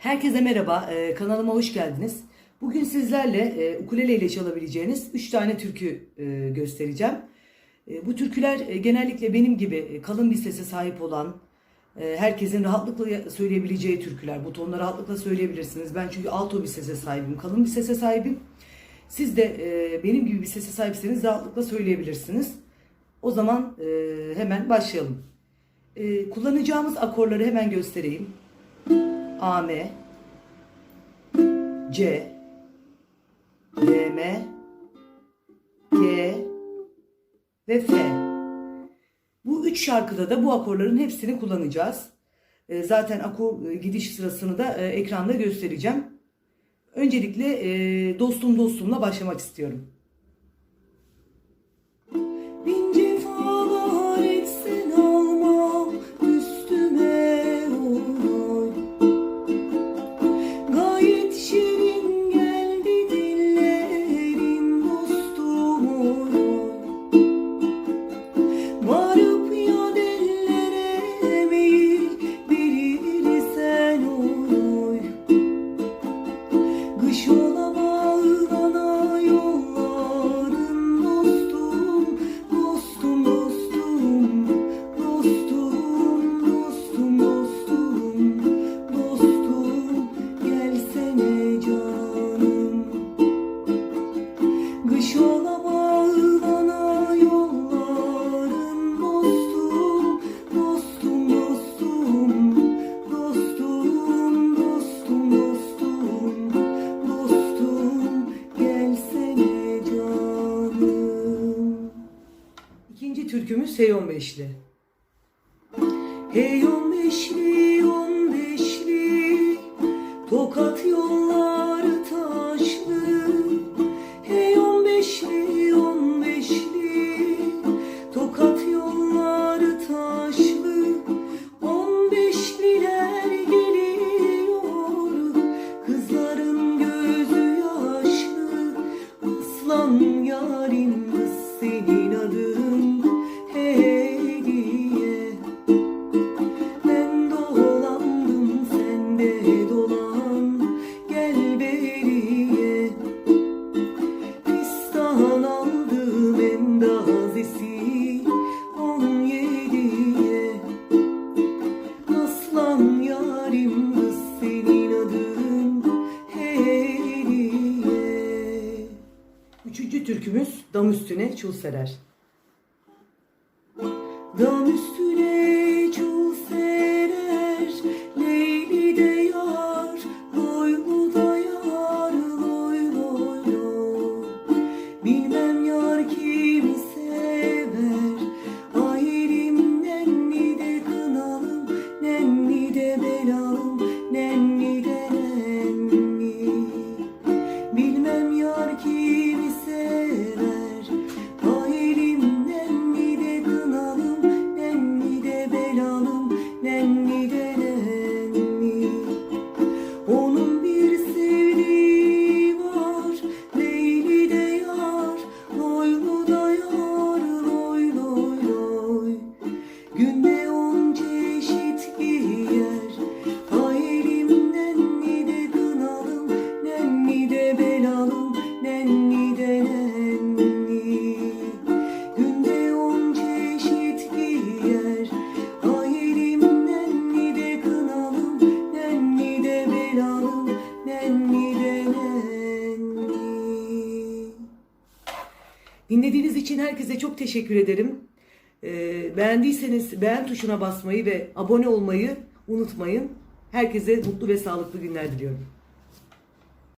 Herkese merhaba, ee, kanalıma hoş geldiniz. Bugün sizlerle e, ukulele ile çalabileceğiniz 3 tane türkü e, göstereceğim. E, bu türküler e, genellikle benim gibi e, kalın bir sese sahip olan, e, herkesin rahatlıkla söyleyebileceği türküler. Bu tonları rahatlıkla söyleyebilirsiniz. Ben çünkü alto bir sese sahibim, kalın bir sese sahibim. Siz de e, benim gibi bir sese sahipseniz rahatlıkla söyleyebilirsiniz. O zaman e, hemen başlayalım. E, kullanacağımız akorları hemen göstereyim. A, M, C, D, M, G ve F. Bu üç şarkıda da bu akorların hepsini kullanacağız. E, Zaten akor e, gidiş sırasını da e, ekranda göstereceğim. Öncelikle e, dostum dostumla başlamak istiyorum. Türkümüz Hey 15'li. Hey 15'li, Üçüncü türkümüz dam üstüne çul serer. Dam üstüne çul serer, Leyli de yar, loylu da yar, loy loy loy. Bilmem yar kimi sever, ahirim nenni de kınalım, nenni de belalım, Dinlediğiniz için herkese çok teşekkür ederim. Ee, beğendiyseniz beğen tuşuna basmayı ve abone olmayı unutmayın. Herkese mutlu ve sağlıklı günler diliyorum.